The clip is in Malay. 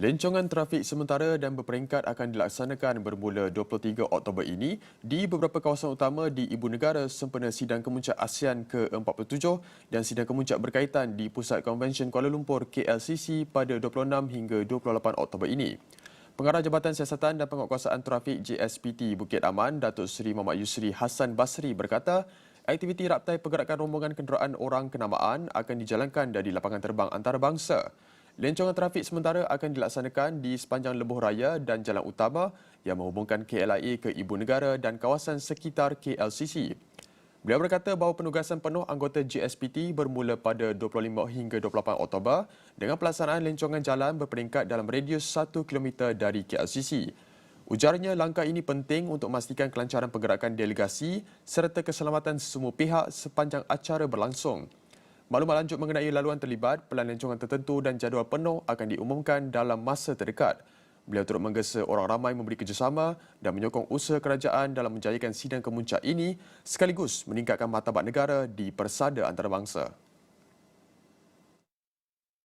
Lencongan trafik sementara dan berperingkat akan dilaksanakan bermula 23 Oktober ini di beberapa kawasan utama di Ibu Negara sempena sidang kemuncak ASEAN ke-47 dan sidang kemuncak berkaitan di Pusat Konvensyen Kuala Lumpur KLCC pada 26 hingga 28 Oktober ini. Pengarah Jabatan Siasatan dan Penguatkuasaan Trafik JSPT Bukit Aman, Datuk Seri Muhammad Yusri Hassan Basri berkata, aktiviti raptai pergerakan rombongan kenderaan orang kenamaan akan dijalankan dari lapangan terbang antarabangsa. Lencongan trafik sementara akan dilaksanakan di sepanjang lebuh raya dan jalan utama yang menghubungkan KLIA ke Ibu Negara dan kawasan sekitar KLCC. Beliau berkata bahawa penugasan penuh anggota GSPT bermula pada 25 hingga 28 Oktober dengan pelaksanaan lencongan jalan berperingkat dalam radius 1 km dari KLCC. Ujarnya langkah ini penting untuk memastikan kelancaran pergerakan delegasi serta keselamatan semua pihak sepanjang acara berlangsung. Maklumat lanjut mengenai laluan terlibat, pelancongan tertentu dan jadual penuh akan diumumkan dalam masa terdekat. Beliau turut menggesa orang ramai memberi kerjasama dan menyokong usaha kerajaan dalam menjayakan sidang kemuncak ini sekaligus meningkatkan martabat negara di persada antarabangsa.